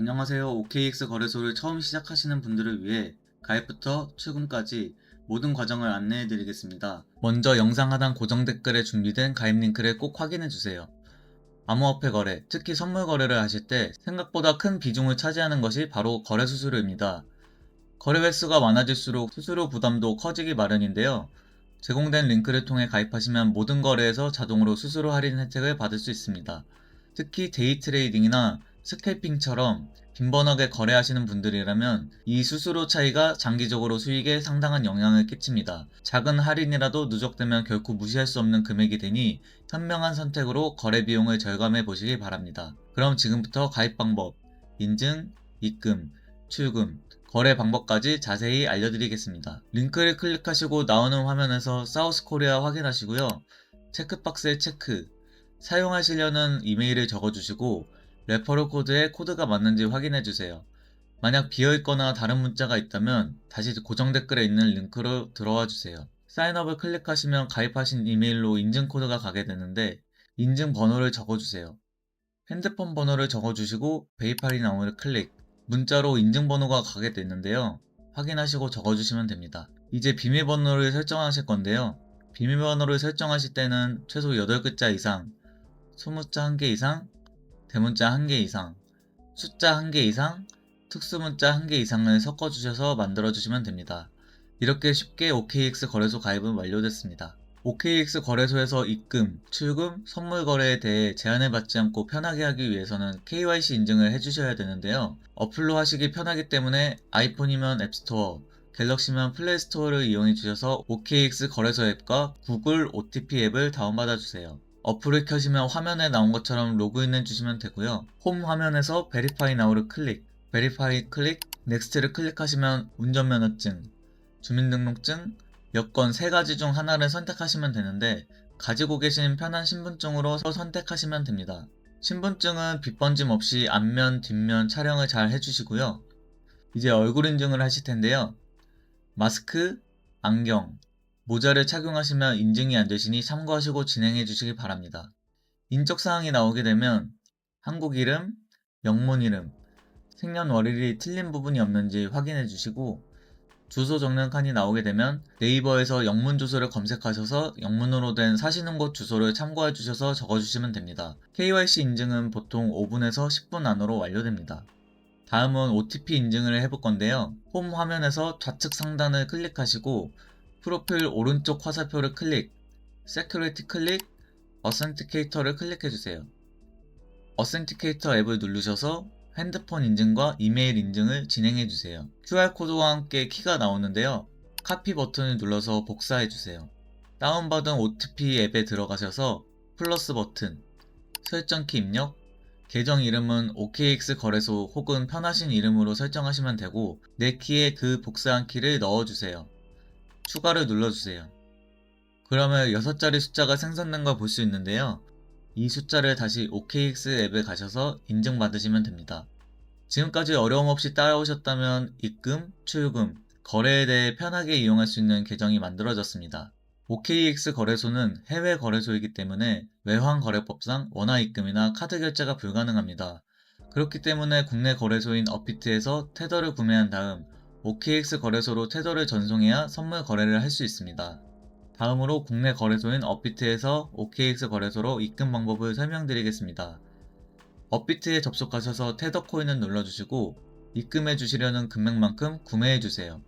안녕하세요. OKX 거래소를 처음 시작하시는 분들을 위해 가입부터 출금까지 모든 과정을 안내해 드리겠습니다. 먼저 영상 하단 고정 댓글에 준비된 가입 링크를 꼭 확인해 주세요. 암호화폐 거래, 특히 선물 거래를 하실 때 생각보다 큰 비중을 차지하는 것이 바로 거래 수수료입니다. 거래 횟수가 많아질수록 수수료 부담도 커지기 마련인데요. 제공된 링크를 통해 가입하시면 모든 거래에서 자동으로 수수료 할인 혜택을 받을 수 있습니다. 특히 데이 트레이딩이나 스캘핑처럼 빈번하게 거래하시는 분들이라면 이 수수료 차이가 장기적으로 수익에 상당한 영향을 끼칩니다. 작은 할인이라도 누적되면 결코 무시할 수 없는 금액이 되니 현명한 선택으로 거래 비용을 절감해 보시기 바랍니다. 그럼 지금부터 가입 방법, 인증, 입금, 출금, 거래 방법까지 자세히 알려드리겠습니다. 링크를 클릭하시고 나오는 화면에서 사우스 코리아 확인하시고요. 체크박스에 체크, 사용하시려는 이메일을 적어주시고 레퍼럴 코드에 코드가 맞는지 확인해 주세요. 만약 비어있거나 다른 문자가 있다면 다시 고정 댓글에 있는 링크로 들어와 주세요. 사인업을 클릭하시면 가입하신 이메일로 인증 코드가 가게 되는데 인증 번호를 적어주세요. 핸드폰 번호를 적어주시고 페이팔이 나오는 클릭, 문자로 인증 번호가 가게 되는데요. 확인하시고 적어주시면 됩니다. 이제 비밀번호를 설정하실 건데요. 비밀번호를 설정하실 때는 최소 8글자 이상, 소문자 1개 이상, 대문자 1개 이상, 숫자 1개 이상, 특수문자 1개 이상을 섞어주셔서 만들어주시면 됩니다. 이렇게 쉽게 OKX 거래소 가입은 완료됐습니다. OKX 거래소에서 입금, 출금, 선물 거래에 대해 제한을 받지 않고 편하게 하기 위해서는 KYC 인증을 해주셔야 되는데요. 어플로 하시기 편하기 때문에 아이폰이면 앱스토어, 갤럭시면 플레이스토어를 이용해 주셔서 OKX 거래소 앱과 구글 OTP 앱을 다운받아 주세요. 어플을 켜시면 화면에 나온 것처럼 로그인해 주시면 되고요. 홈 화면에서 베리파이 나우를 클릭, 베리파이 클릭, 넥스트를 클릭하시면 운전면허증, 주민등록증, 여권 세 가지 중 하나를 선택하시면 되는데 가지고 계신 편한 신분증으로 선택하시면 됩니다. 신분증은 빗번짐 없이 앞면, 뒷면 촬영을 잘 해주시고요. 이제 얼굴 인증을 하실 텐데요. 마스크, 안경, 모자를 착용하시면 인증이 안 되시니 참고하시고 진행해 주시기 바랍니다. 인적사항이 나오게 되면 한국 이름, 영문 이름, 생년월일이 틀린 부분이 없는지 확인해 주시고 주소 적는 칸이 나오게 되면 네이버에서 영문 주소를 검색하셔서 영문으로 된 사시는 곳 주소를 참고해 주셔서 적어주시면 됩니다. KYC 인증은 보통 5분에서 10분 안으로 완료됩니다. 다음은 OTP 인증을 해볼 건데요. 홈 화면에서 좌측 상단을 클릭하시고 프로필 오른쪽 화살표를 클릭, Security 클릭, Authenticator를 클릭해주세요. Authenticator 앱을 누르셔서 핸드폰 인증과 이메일 인증을 진행해주세요. QR코드와 함께 키가 나오는데요. 카피 버튼을 눌러서 복사해주세요. 다운받은 OTP 앱에 들어가셔서 플러스 버튼, 설정키 입력, 계정 이름은 OKX 거래소 혹은 편하신 이름으로 설정하시면 되고 내 키에 그 복사한 키를 넣어주세요. 추가를 눌러주세요. 그러면 6자리 숫자가 생성된 걸 볼 수 있는데요. 이 숫자를 다시 OKX 앱에 가셔서 인증받으시면 됩니다. 지금까지 어려움 없이 따라오셨다면 입금, 출금, 거래에 대해 편하게 이용할 수 있는 계정이 만들어졌습니다. OKX 거래소는 해외 거래소이기 때문에 외환 거래법상 원화 입금이나 카드 결제가 불가능합니다. 그렇기 때문에 국내 거래소인 업비트에서 테더를 구매한 다음 OKX 거래소로 테더를 전송해야 선물 거래를 할 수 있습니다. 다음으로 국내 거래소인 업비트에서 OKX 거래소로 입금 방법을 설명드리겠습니다. 업비트에 접속하셔서 테더 코인을 눌러주시고 입금해 주시려는 금액만큼 구매해 주세요.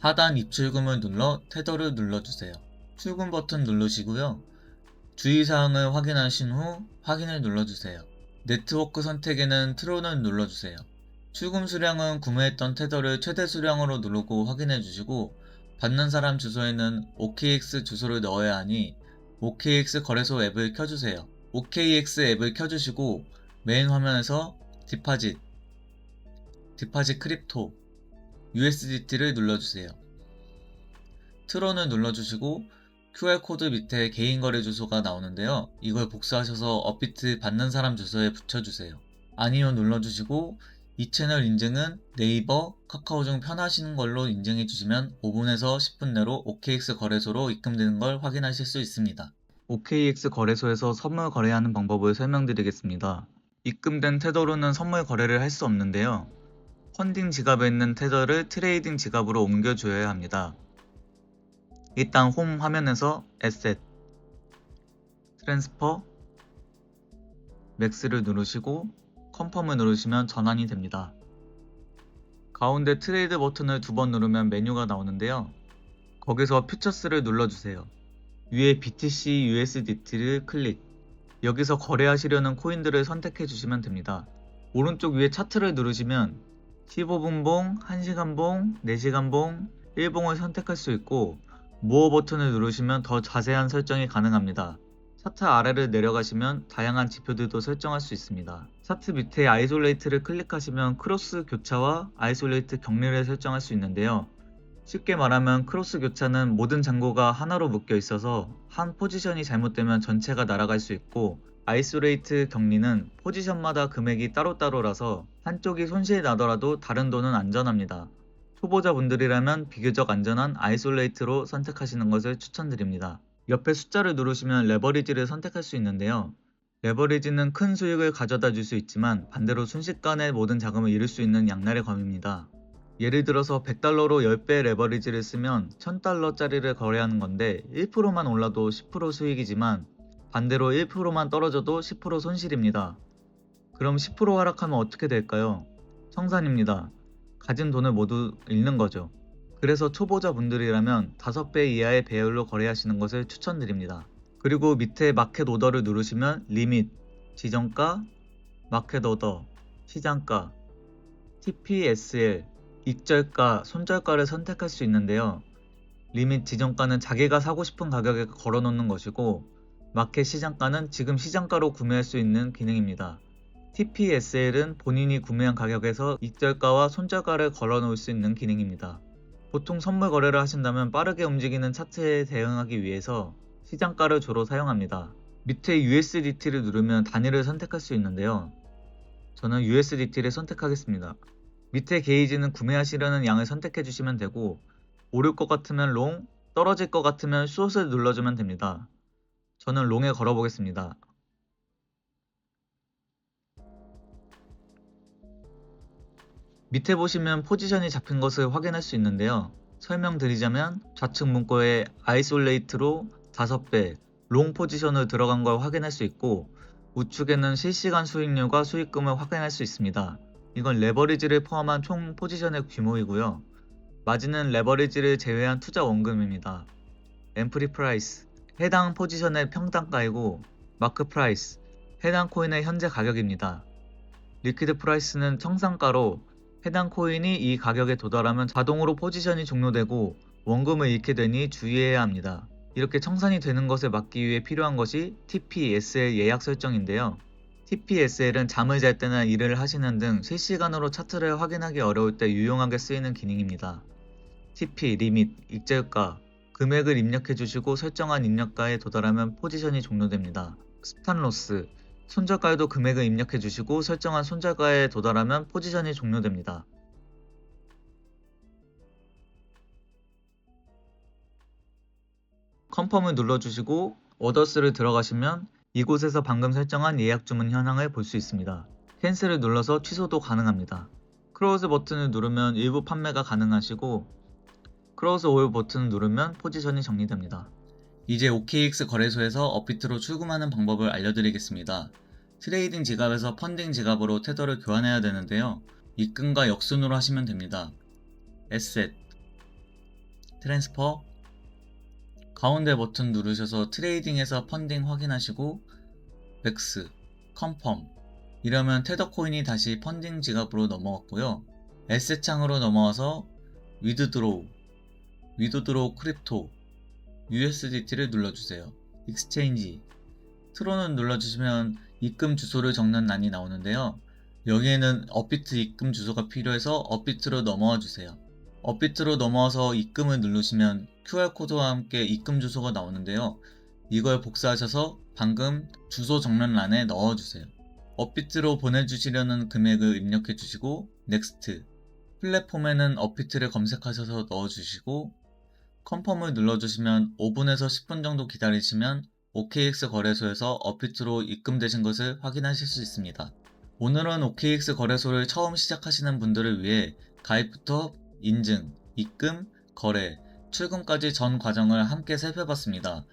하단 입출금을 눌러 테더를 눌러주세요. 출금 버튼 누르시고요. 주의사항을 확인하신 후 확인을 눌러주세요. 네트워크 선택에는 트론을 눌러주세요. 출금 수량은 구매했던 테더를 최대 수량으로 누르고 확인해 주시고 받는 사람 주소에는 OKX 주소를 넣어야 하니 OKX 거래소 앱을 켜주세요. OKX 앱을 켜주시고 메인 화면에서 디파짓, 디파짓 크립토, USDT를 눌러주세요. 트론을 눌러주시고 QR코드 밑에 개인 거래 주소가 나오는데요. 이걸 복사하셔서 업비트 받는 사람 주소에 붙여주세요. 아니요 눌러주시고 이 채널 인증은 네이버, 카카오 중 편하시는 걸로 인증해 주시면 5분에서 10분 내로 OKX 거래소로 입금되는 걸 확인하실 수 있습니다. OKX 거래소에서 선물 거래하는 방법을 설명드리겠습니다. 입금된 테더로는 선물 거래를 할 수 없는데요. 펀딩 지갑에 있는 테더를 트레이딩 지갑으로 옮겨줘야 합니다. 일단 홈 화면에서 에셋, 트랜스퍼, 맥스를 누르시고 컨펌을 누르시면 전환이 됩니다. 가운데 트레이드 버튼을 두 번 누르면 메뉴가 나오는데요. 거기서 퓨처스를 눌러주세요. 위에 BTC USDT를 클릭. 여기서 거래하시려는 코인들을 선택해 주시면 됩니다. 오른쪽 위에 차트를 누르시면 15분 봉, 1시간 봉, 4시간 봉, 1봉을 선택할 수 있고 모어 버튼을 누르시면 더 자세한 설정이 가능합니다. 차트 아래를 내려가시면 다양한 지표들도 설정할 수 있습니다. 차트 밑에 아이솔레이트를 클릭하시면 크로스 교차와 아이솔레이트 격리를 설정할 수 있는데요. 쉽게 말하면 크로스 교차는 모든 잔고가 하나로 묶여 있어서 한 포지션이 잘못되면 전체가 날아갈 수 있고 아이솔레이트 격리는 포지션마다 금액이 따로따로라서 한쪽이 손실이 나더라도 다른 돈은 안전합니다. 초보자분들이라면 비교적 안전한 아이솔레이트로 선택하시는 것을 추천드립니다. 옆에 숫자를 누르시면 레버리지를 선택할 수 있는데요. 레버리지는 큰 수익을 가져다 줄 수 있지만 반대로 순식간에 모든 자금을 잃을 수 있는 양날의 검입니다. 예를 들어서 100달러로 10배 레버리지를 쓰면 1000달러짜리를 거래하는 건데 1%만 올라도 10% 수익이지만 반대로 1%만 떨어져도 10% 손실입니다. 그럼 10% 하락하면 어떻게 될까요? 청산입니다. 가진 돈을 모두 잃는 거죠. 그래서 초보자분들이라면 5배 이하의 배율로 거래하시는 것을 추천드립니다. 그리고 밑에 마켓 오더를 누르시면 리밋, 지정가, 마켓 오더, 시장가, TPSL, 익절가, 손절가를 선택할 수 있는데요. 리밋 지정가는 자기가 사고 싶은 가격에 걸어 놓는 것이고 마켓 시장가는 지금 시장가로 구매할 수 있는 기능입니다. TPSL은 본인이 구매한 가격에서 익절가와 손절가를 걸어 놓을 수 있는 기능입니다. 보통 선물 거래를 하신다면 빠르게 움직이는 차트에 대응하기 위해서 시장가를 주로 사용합니다. 밑에 USDT를 누르면 단위를 선택할 수 있는데요. 저는 USDT를 선택하겠습니다. 밑에 게이지는 구매하시려는 양을 선택해 주시면 되고 오를 것 같으면 롱, 떨어질 것 같으면 숏을 눌러주면 됩니다. 저는 롱에 걸어보겠습니다. 밑에 보시면 포지션이 잡힌 것을 확인할 수 있는데요. 설명드리자면 좌측 문구에 아이솔레이트로 5배 롱 포지션을 들어간 걸 확인할 수 있고 우측에는 실시간 수익률과 수익금을 확인할 수 있습니다. 이건 레버리지를 포함한 총 포지션의 규모이고요. 마진은 레버리지를 제외한 투자 원금입니다. 앰프리 프라이스 해당 포지션의 평단가이고 마크 프라이스 해당 코인의 현재 가격입니다. 리퀴드 프라이스는 청산가로 해당 코인이 이 가격에 도달하면 자동으로 포지션이 종료되고 원금을 잃게 되니 주의해야 합니다. 이렇게 청산이 되는 것을 막기 위해 필요한 것이 TPSL 예약 설정인데요. TPSL은 잠을 잘 때나 일을 하시는 등 실시간으로 차트를 확인하기 어려울 때 유용하게 쓰이는 기능입니다. TP, 리밋, 익절가, 금액을 입력해 주시고 설정한 입력가에 도달하면 포지션이 종료됩니다. 스탄로스, 손절가에도 금액을 입력해 주시고 설정한 손절가에 도달하면 포지션이 종료됩니다. 컨펌을 눌러주시고 오더스를 들어가시면 이곳에서 방금 설정한 예약 주문 현황을 볼 수 있습니다. 캔슬을 눌러서 취소도 가능합니다. 크로즈 버튼을 누르면 일부 판매가 가능하시고 크로즈 올 버튼을 누르면 포지션이 정리됩니다. 이제 OKX 거래소에서 업비트로 출금하는 방법을 알려드리겠습니다. 트레이딩 지갑에서 펀딩 지갑으로 테더를 교환해야 되는데요. 입금과 역순으로 하시면 됩니다. 에셋, 트랜스퍼, 가운데 버튼 누르셔서 트레이딩에서 펀딩 확인하시고 맥스, 컨펌 이러면 테더 코인이 다시 펀딩 지갑으로 넘어갔고요. 에셋 창으로 넘어와서 위드드로우, 위드드로우 크립토, USDT를 눌러주세요. 익스체인지, 트론을 눌러주시면 입금 주소를 적는 란이 나오는데요. 여기에는 업비트 입금 주소가 필요해서 업비트로 넘어와 주세요. 업비트로 넘어와서 입금을 누르시면 QR코드와 함께 입금 주소가 나오는데요. 이걸 복사하셔서 방금 주소 적는란에 넣어주세요. 업비트로 보내주시려는 금액을 입력해 주시고 넥스트 플랫폼에는 업비트를 검색하셔서 넣어주시고 컨펌을 눌러주시면 5분에서 10분 정도 기다리시면 OKX 거래소에서 업비트로 입금되신 것을 확인하실 수 있습니다. 오늘은 OKX 거래소를 처음 시작하시는 분들을 위해 가입부터 인증, 입금, 거래, 출금까지 전 과정을 함께 살펴봤습니다.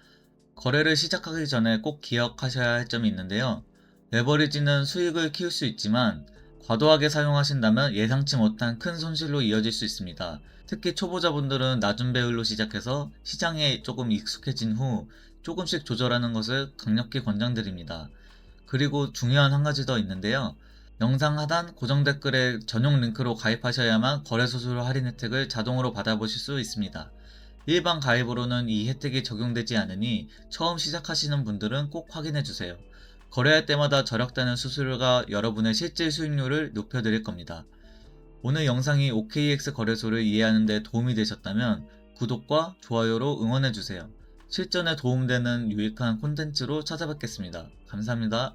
거래를 시작하기 전에 꼭 기억하셔야 할 점이 있는데요. 레버리지는 수익을 키울 수 있지만 과도하게 사용하신다면 예상치 못한 큰 손실로 이어질 수 있습니다. 특히 초보자분들은 낮은 배율로 시작해서 시장에 조금 익숙해진 후 조금씩 조절하는 것을 강력히 권장드립니다. 그리고 중요한 한 가지 더 있는데요. 영상 하단 고정 댓글에 전용 링크로 가입하셔야만 거래소수로 할인 혜택을 자동으로 받아보실 수 있습니다. 일반 가입으로는 이 혜택이 적용되지 않으니 처음 시작하시는 분들은 꼭 확인해주세요. 거래할 때마다 절약되는 수수료가 여러분의 실질 수익률을 높여드릴 겁니다. 오늘 영상이 OKX 거래소를 이해하는 데 도움이 되셨다면 구독과 좋아요로 응원해주세요. 실전에 도움되는 유익한 콘텐츠로 찾아뵙겠습니다. 감사합니다.